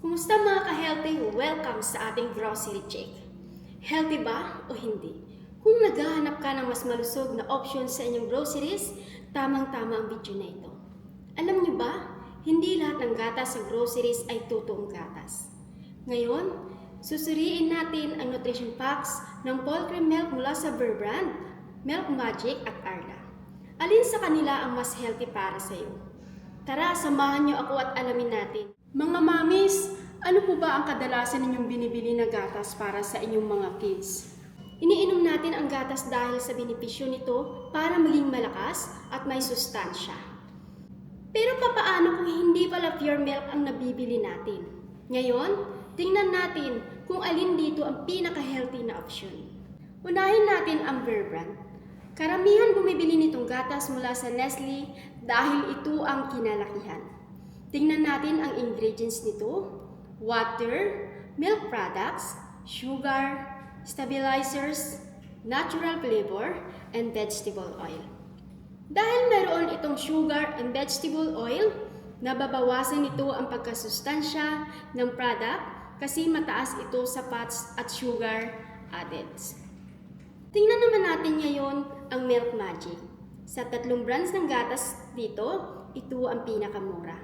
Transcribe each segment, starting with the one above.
Kumusta mga ka-healthy? Welcome sa ating grocery check. Healthy ba o hindi? Kung naghahanap ka ng mas malusog na option sa inyong groceries, tamang-tama ang video na ito. Alam niyo ba, hindi lahat ng gatas sa groceries ay totoong gatas. Ngayon, susuriin natin ang nutrition facts ng poultry milk mula sa Bear Brand, Milk Magic at Arla. Alin sa kanila ang mas healthy para sa iyo? Tara, samahan niyo ako at alamin natin. Mga mamis, ano po ba ang kadalasan ninyong binibili na gatas para sa inyong mga kids? Iniinom natin ang gatas dahil sa benepisyo nito para maging malakas at may sustansya. Pero papaano kung hindi pala pure milk ang nabibili natin? Ngayon, tingnan natin kung alin dito ang pinaka-healthy na option. Unahin natin ang Bear Brand. Karamihan bumibili nitong gatas mula sa Nestle dahil ito ang kinalakihan. Tingnan natin ang ingredients nito. Water, milk products, sugar, stabilizers, natural flavor, and vegetable oil. Dahil meron itong sugar and vegetable oil, nababawasan ito ang pagkasustansya ng product kasi mataas ito sa fats at sugar added. Tingnan naman natin ngayon Milk Magic. Sa tatlong brands ng gatas dito, ito ang pinakamura.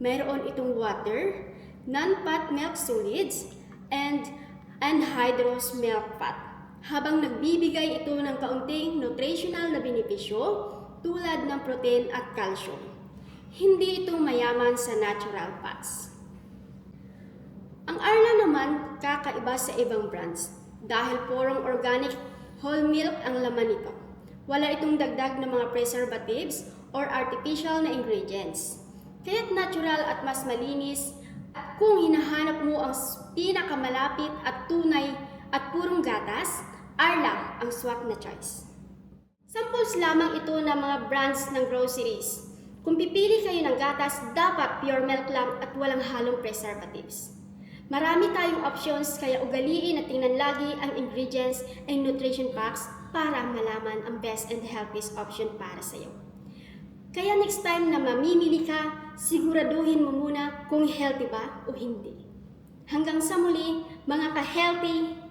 Mayroon itong water, non-fat milk solids, and anhydrous milk fat. Habang nagbibigay ito ng kaunting nutritional na benepisyo tulad ng protein at calcium. Hindi ito mayaman sa natural fats. Ang Arla naman kakaiba sa ibang brands dahil purong organic whole milk ang laman nito. Wala itong dagdag na mga preservatives or artificial na ingredients. Kaya't natural at mas malinis at kung hinahanap mo ang pinakamalapit at tunay at purong gatas, Arla ang swak na choice. Samples lamang ito ng mga brands ng groceries. Kung pipili kayo ng gatas, dapat pure milk lang at walang halong preservatives. Marami tayong options kaya ugaliin at tingnan lagi ang ingredients and nutrition facts para malaman ang best and healthiest option para sa iyo. Kaya next time na mamimili ka, siguraduhin mo muna kung healthy ba o hindi. Hanggang sa muli, mga ka-healthy,